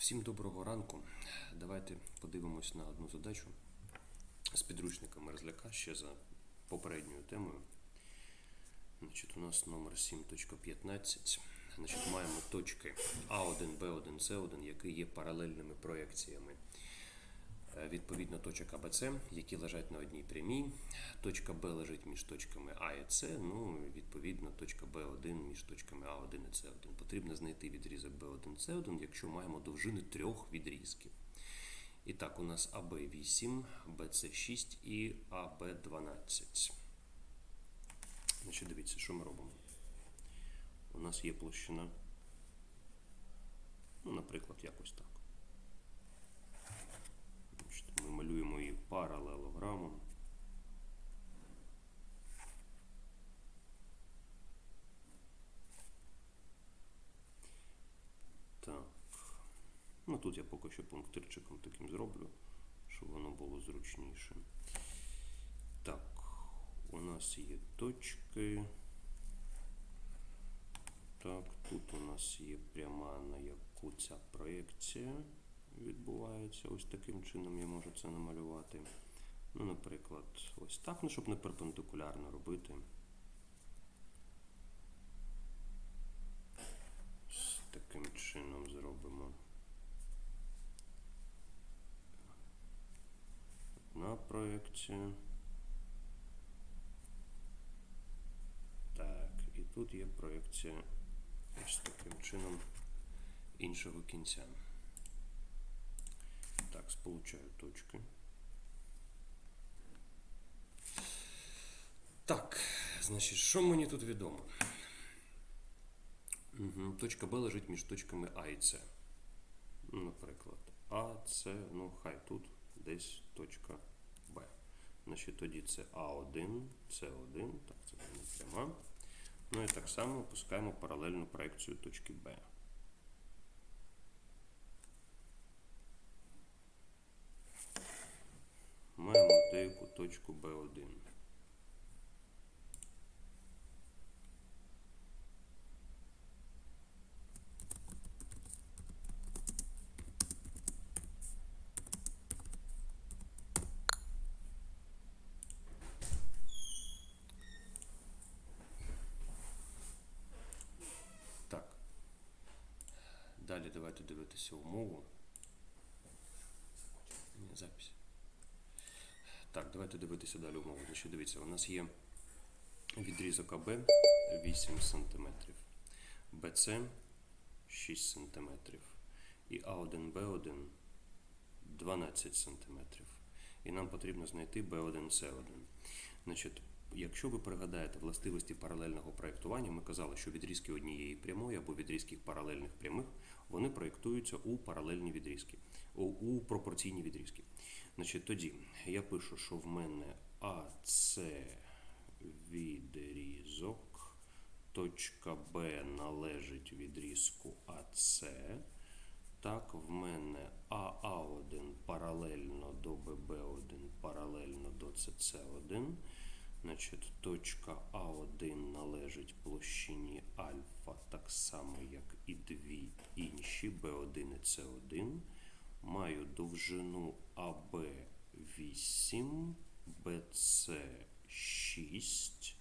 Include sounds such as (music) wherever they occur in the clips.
Всім доброго ранку. Давайте подивимось на одну задачу з підручника Мерзляка ще за попередньою темою. Значить, у нас номер 7.15. Значить, маємо точки А1, Б1, С1, які є паралельними проекціями. Е, Відповідно, точок АБЦ, які лежать на одній прямій. Точка Б лежить між точками А і С. Ну, відповідно, точка Б1 між точками А1 і С1. Потрібно знайти відрізок Б1, С1, якщо маємо довжини трьох відрізків. І так, у нас АБ 8, БЦ 6 і АБ 12. Значить, дивіться, що ми робимо. У нас є площина. Ну, наприклад, якось так. Ми малюємо її паралелограмом. Так. Ну тут я поки що пунктирчиком таким зроблю, щоб воно було зручніше. Так, у нас є точки. Так, тут у нас є пряма, на яку ця проєкція відбувається. Ось таким чином я можу це намалювати. Ну, наприклад, ось так, ну, щоб не перпендикулярно робити. Ось таким чином зробимо. Одна проєкція. Так, і тут є проєкція ось таким чином іншого кінця. Так, сполучаю точки. Так, значить, що мені тут відомо? Угу. Точка Б лежить між точками А і С. Наприклад, А, С, ну хай тут десь точка Б. Значить, тоді це А1, С1, так, це не пряма. Ну і так само опускаємо паралельну проекцію точки Б. точку B1. Так. Далі давайте дивитися умову. Давайте дивитися далі умову. Значить, дивіться, у нас є відрізок АБ 8 см, БЦ 6 см і А1, Б1 12 см. І нам потрібно знайти B1, C1. Значить, якщо ви пригадаєте властивості паралельного проєктування, ми казали, що відрізки однієї прямої або відрізки паралельних прямих, вони проєктуються у паралельні відрізки, у пропорційні відрізки. Значить, тоді я пишу, що в мене АС відрізок, точка Б належить відрізку АС. Так, в мене АА1 паралельно до ББ1, паралельно до СС1. Значить, точка А1 належить площині альфа так само, як і дві інші Б1 і С1. Маю довжину АБ 8, БЦ 6,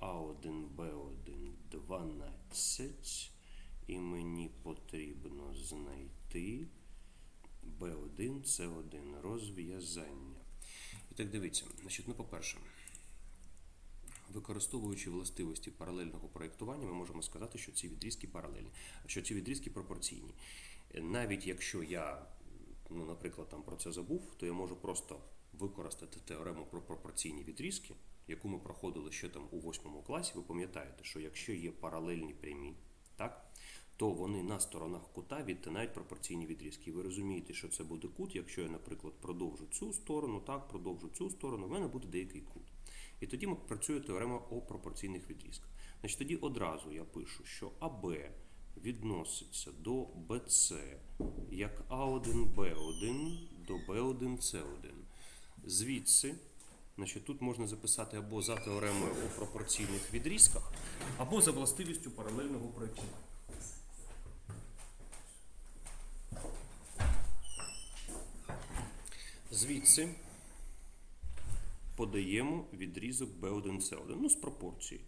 А1, Б1 12. І мені потрібно знайти B1, C1 розв'язання. І так дивіться, значить, ну, по-перше, використовуючи властивості паралельного проєктування, ми можемо сказати, що ці відрізки паралельні, що ці відрізки пропорційні. Навіть якщо я, ну, наприклад, там про це забув, то я можу просто використати теорему про пропорційні відрізки, яку ми проходили ще там у восьмому класі. Ви пам'ятаєте, що якщо є паралельні прямі, так, то вони на сторонах кута відтинають пропорційні відрізки. І ви розумієте, що це буде кут, якщо я, наприклад, продовжу цю сторону, так, продовжу цю сторону, в мене буде деякий кут. І тоді ми працює теорема о пропорційних відрізках. Значить, тоді одразу я пишу, що АБ відноситься до БЦ як А1Б1 до Б1С1. Звідси, значить, тут можна записати або за теоремою у пропорційних відрізках, або за властивістю паралельного проєктування. Звідси подаємо відрізок b 1 c 1 ну з пропорції.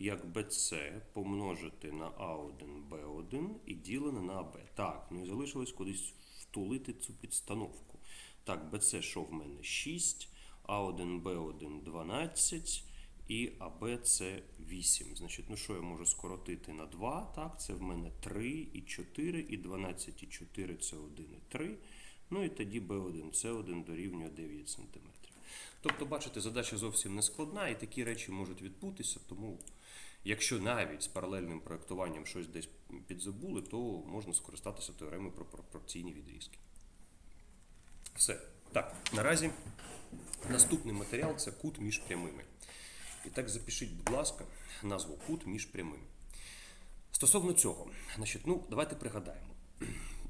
Як BC помножити на A1, B1 і ділене на AB. Так, ну і залишилось кудись втулити цю підстановку. Так, BC що в мене 6, A1, B1 12 і AB це 8. Значить, ну що я можу скоротити на 2? Так, це в мене 3 і 4, і 12 і 4 це 1 і 3. Ну і тоді B1, C1 дорівнює 9 см. Тобто, бачите, задача зовсім не складна, і такі речі можуть відбутися, тому якщо навіть з паралельним проєктуванням щось десь підзабули, то можна скористатися теоремою про пропорційні відрізки. Все. Так, наразі наступний матеріал це кут між прямими. І так запишіть, будь ласка, назву кут між прямими. Стосовно цього, значить, ну, давайте пригадаємо.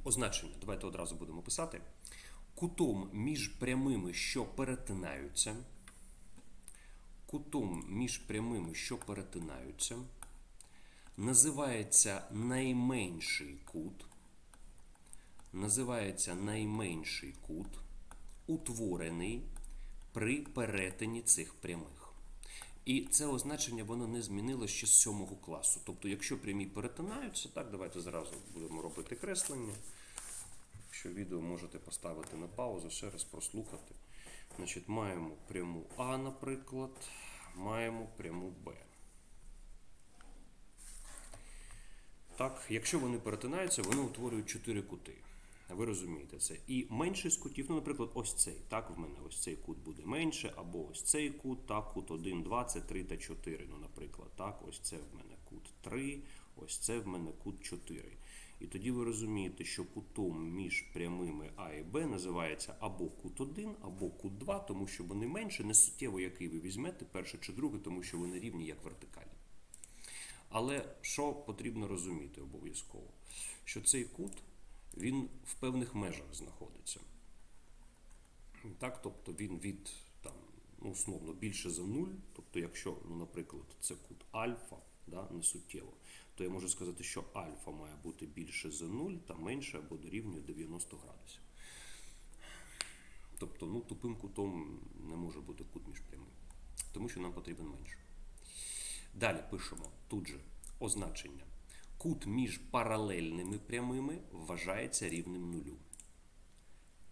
Означення, давайте одразу будемо писати. Кутом між прямими, що перетинаються. Кутом між прямими, що перетинаються, називається найменший кут. Називається найменший кут, утворений при перетині цих прямих. І це означення воно не змінилося ще з 7 класу. Тобто, якщо прямі перетинаються, так, давайте зразу будемо робити креслення. Якщо відео можете поставити на паузу, ще раз прослухати. Значить, маємо пряму А, наприклад, маємо пряму Б. Так, якщо вони перетинаються, вони утворюють чотири кути. Ви розумієте це. І менший з кутів, ну, наприклад, ось цей. Так, в мене ось цей кут буде менше, або ось цей кут, так, кут 1, 2, це 3 та 4. Ну, наприклад, так, ось це в мене кут 3, ось це в мене кут 4. І тоді ви розумієте, що кутом між прямими А і Б називається або кут 1, або кут 2, тому що вони менше, не суттєво, який ви візьмете, перший чи другий, тому що вони рівні як вертикалі. Але що потрібно розуміти обов'язково? Що цей кут він в певних межах знаходиться. Так, тобто він від там, ну, условно більше за 0, тобто, якщо, ну, наприклад, це кут альфа, да, не суттєво, то я можу сказати, що альфа має бути більше за 0 та менше або дорівнює 90 градусів. Тобто, ну, тупим кутом не може бути кут між прямими, тому що нам потрібен менше. Далі пишемо тут же означення. Кут між паралельними прямими вважається рівним нулю.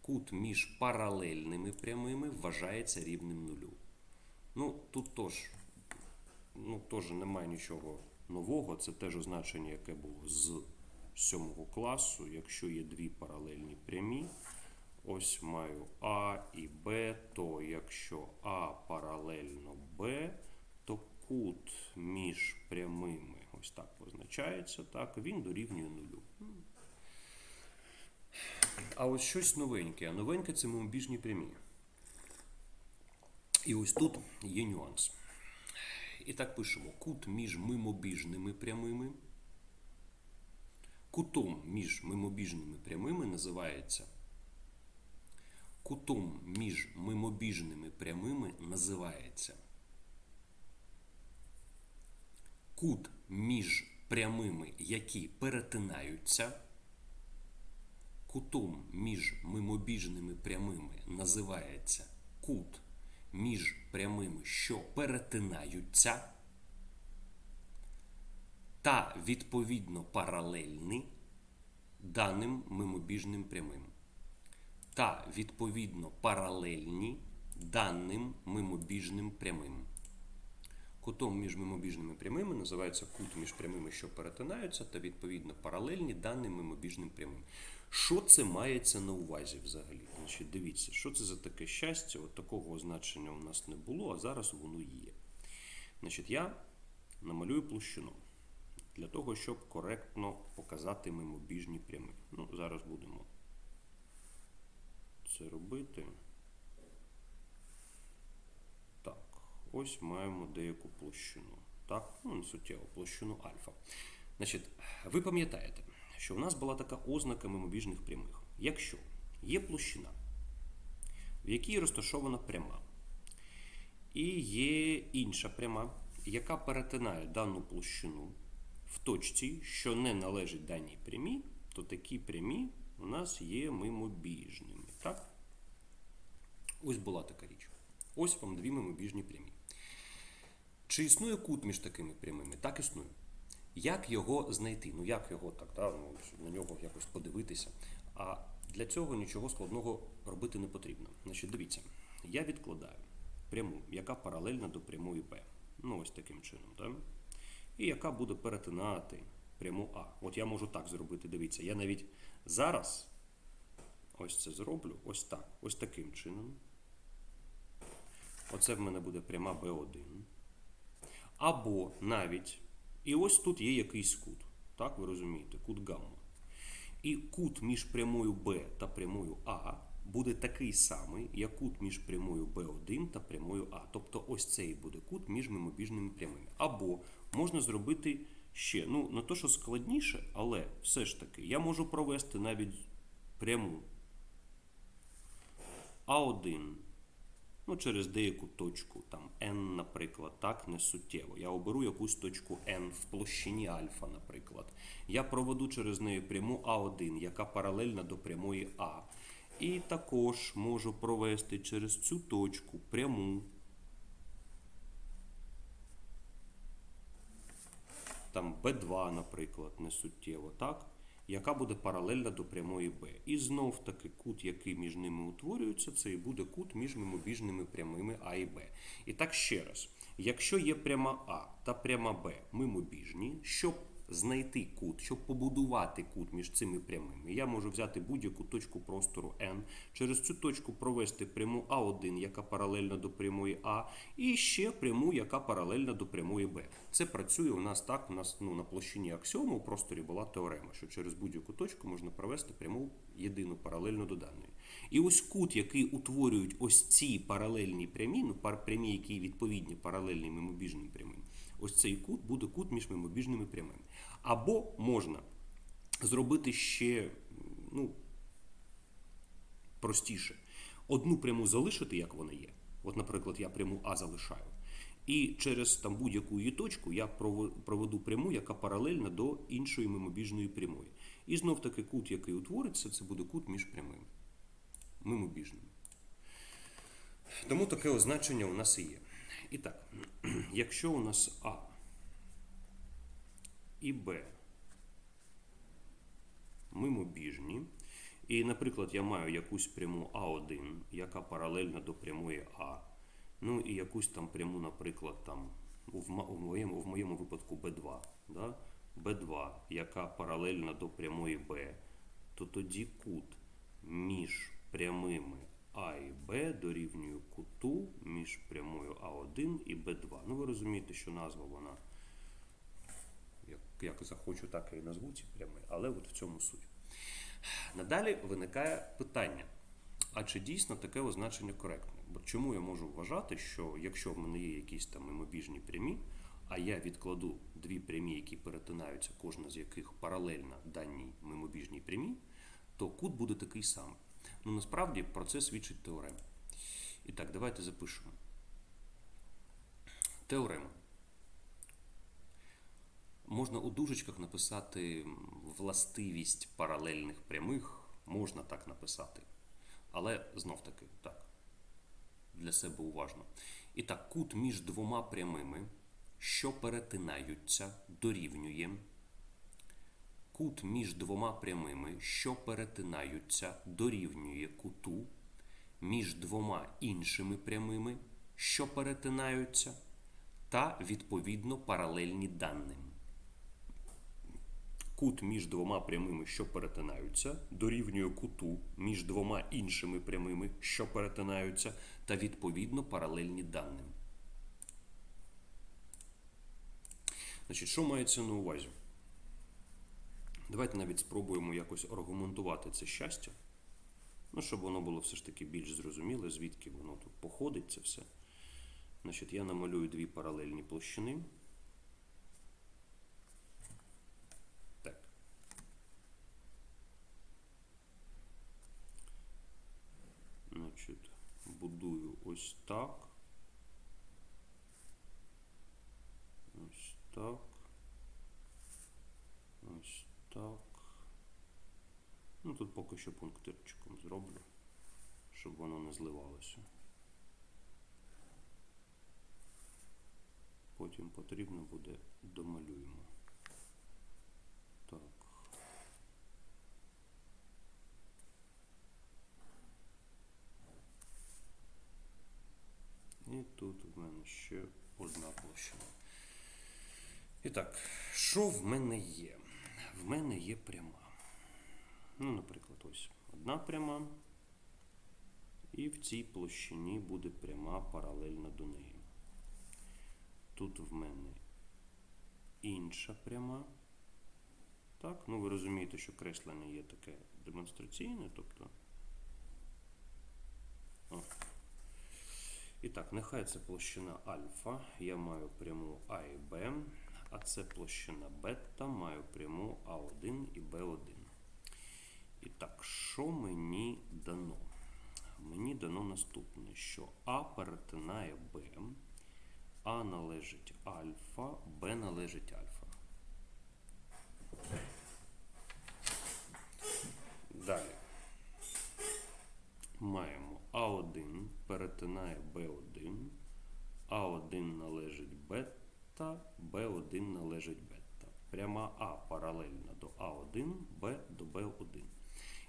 Кут між паралельними прямими вважається рівним нулю. Ну, тут теж, ну, теж немає нічого нового. Це теж означення, яке було з 7 класу. Якщо є дві паралельні прямі, ось маю А і Б, то якщо А паралельно Б, то кут між прямими ось так позначається, так, він дорівнює нулю. А ось щось новеньке. А новеньке це мимобіжні прямі. І ось тут є нюанс. І так пишемо: кут між мимобіжними прямими. Кутом між мимобіжними прямими називається. Кутом між мимобіжними прямими називається. Кут між прямими, які перетинаються. Кутом між мимобіжними прямими називається кут між прямими, що перетинаються, та відповідно паралельні даним мимобіжним прямим. Та відповідно паралельні даним мимобіжним прямим. Кутом між мимобіжними прямими називається кут між прямими, що перетинаються, та відповідно паралельні даним мимобіжним прямим. Що це мається на увазі взагалі? Значить, Дивіться, що це за таке щастя? От такого означення у нас не було, а зараз воно є. Значить, Я намалюю площину для того, щоб коректно показати мимобіжні прямі. Ну, Зараз будемо це робити. Так, ось маємо деяку площину. Так, ну не суттєво, площину альфа. Значить, ви пам'ятаєте, що в нас була така ознака мимобіжних прямих. Якщо є площина, в якій розташована пряма, і є інша пряма, яка перетинає дану площину в точці, що не належить даній прямій, то такі прямі у нас є мимобіжними. Так? Ось була така річ. Ось вам дві мимобіжні прямі. Чи існує кут між такими прямими? Так існує. Як його знайти? Ну як його так, да? ну, на нього якось подивитися. А для цього нічого складного робити не потрібно. Значить, дивіться, я відкладаю пряму, яка паралельна до прямої Б. Ну, ось таким чином. Да? І яка буде перетинати пряму А. От я можу так зробити. Дивіться, я навіть зараз ось це зроблю, ось так, ось таким чином. Оце в мене буде пряма B1. Або навіть, і ось тут є якийсь кут. Так, ви розумієте, кут гамма. І кут між прямою B та прямою А буде такий самий, як кут між прямою B1 та прямою А. Тобто ось цей буде кут між мимобіжними прямими. Або можна зробити ще, ну, не то, що складніше, але все ж таки, я можу провести навіть пряму А1 ну, через деяку точку, там n, наприклад, так, не суттєво. Я оберу якусь точку n в площині альфа, наприклад. Я проведу через неї пряму А1, яка паралельна до прямої А. І також можу провести через цю точку пряму. Там B2, наприклад, не суттєво, так? Яка буде паралельна до прямої Б. І знов таки кут, який між ними утворюється, це і буде кут між мимобіжними прямими А і Б. І так ще раз, якщо є пряма А та пряма Б мимобіжні, щоб знайти кут, щоб побудувати кут між цими прямими, я можу взяти будь-яку точку простору n, через цю точку провести пряму А1, яка паралельна до прямої А, і ще пряму, яка паралельна до прямої Б. Це працює у нас так, у нас ну, на площині аксіому у просторі була теорема, що через будь-яку точку можна провести пряму єдину паралельно до даної. І ось кут, який утворюють ось ці паралельні прямі, ну прямі, які відповідні паралельним мимобіжним прямим, ось цей кут буде кут між мимобіжними прямими. Або можна зробити ще ну, простіше. Одну пряму залишити, як вона є. От, наприклад, я пряму А залишаю. І через там будь-яку її точку я проведу пряму, яка паралельна до іншої мимобіжної прямої. І знов таки кут, який утвориться, це буде кут між прямими. Мимобіжними. Тому таке означення у нас і є. І так, (clears throat) якщо у нас А і Б мимобіжні, і, наприклад, я маю якусь пряму А1, яка паралельна до прямої А, ну і якусь там пряму, наприклад, там, в, моєму, в моєму випадку Б2, да? Б2, яка паралельна до прямої Б, то тоді кут між прямими А і Б дорівнює куту між прямою А1 і Б2. Ну, ви розумієте, що назва вона як, як захочу, так і назву ці прями, але от в цьому суть. Надалі виникає питання: а чи дійсно таке означення коректне? Бо чому я можу вважати, що якщо в мене є якісь там мимобіжні прямі, а я відкладу дві прямі, які перетинаються, кожна з яких паралельна даній мимобіжній прямій, то кут буде такий самий. Ну насправді про це свідчить теорема. І так, давайте запишемо. Теорема. Можна у дужечках написати властивість паралельних прямих, можна так написати. Але знов таки, так, для себе уважно. І так, кут між двома прямими, що перетинаються, дорівнює. Кут між двома прямими, що перетинаються, дорівнює куту між двома іншими прямими, що перетинаються, та відповідно паралельні даним. Кут між двома прямими, що перетинаються, дорівнює куту між двома іншими прямими, що перетинаються, та відповідно паралельні даним. Значить, що мається на увазі? Давайте навіть спробуємо якось аргументувати це щастя. Ну, щоб воно було все ж таки більш зрозуміле, звідки воно тут походить, це все. Значить, я намалюю дві паралельні площини. Так. Значить, будую ось так. Ось так. Ще пунктирчиком зроблю, щоб воно не зливалося. Потім потрібно буде домалюємо. Так. І тут в мене ще одна площина. І так, що в мене є? В мене є пряма. Ну, наприклад, ось одна пряма, і в цій площині буде пряма паралельна до неї. Тут в мене інша пряма. Так, ну ви розумієте, що креслення є таке демонстраційне, тобто. О. І так, нехай це площина альфа. Я маю пряму А і Б, а це площина бета, маю пряму А1 і Б1. І так, що мені дано? Мені дано наступне, що А перетинає Б, А належить альфа, Б належить альфа. Далі. Маємо А1 перетинає Б1, А1 належить бета, Б1 належить бета. Пряма А паралельна до А1, Б до Б1.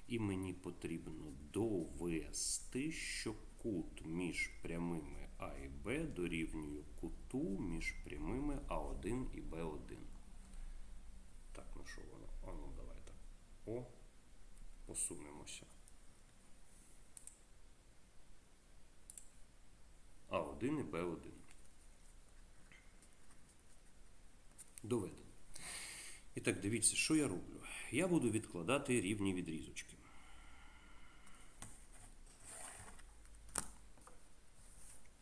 І мені потрібно довести, що кут між прямими А і Б дорівнює куту між прямими А1 і Б1. Так, ну що воно? А ну давай так. О, посунемося. А1 і Б1. Доведено. І так, дивіться, що я роблю. Я буду відкладати рівні відрізочки.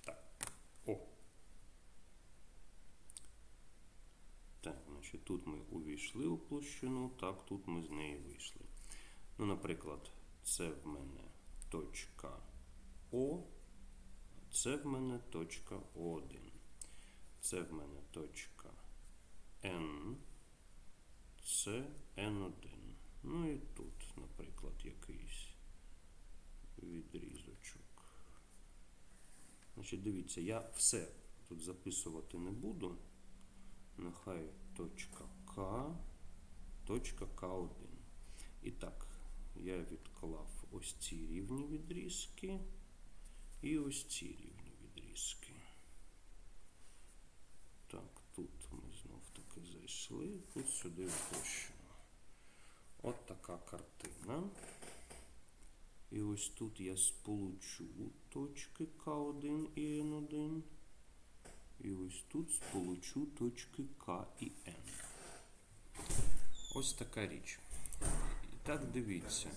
Так. О. Так, значить, тут ми увійшли у площину, так, тут ми з неї вийшли. Ну, наприклад, це в мене точка О, це в мене точка О1. Це в мене точка N, це N1. Ну і тут, наприклад, якийсь відрізочок. Значить, дивіться, я все тут записувати не буду. Нехай точка К, точка К1. І так, я відклав ось ці рівні відрізки і ось ці рівні відрізки. Так, тут ми знов таки зайшли, тут сюди впущено. От така картина. І ось тут я сполучу точки К1 і Н1. І ось тут сполучу точки К і Н. Ось така річ. І так дивіться.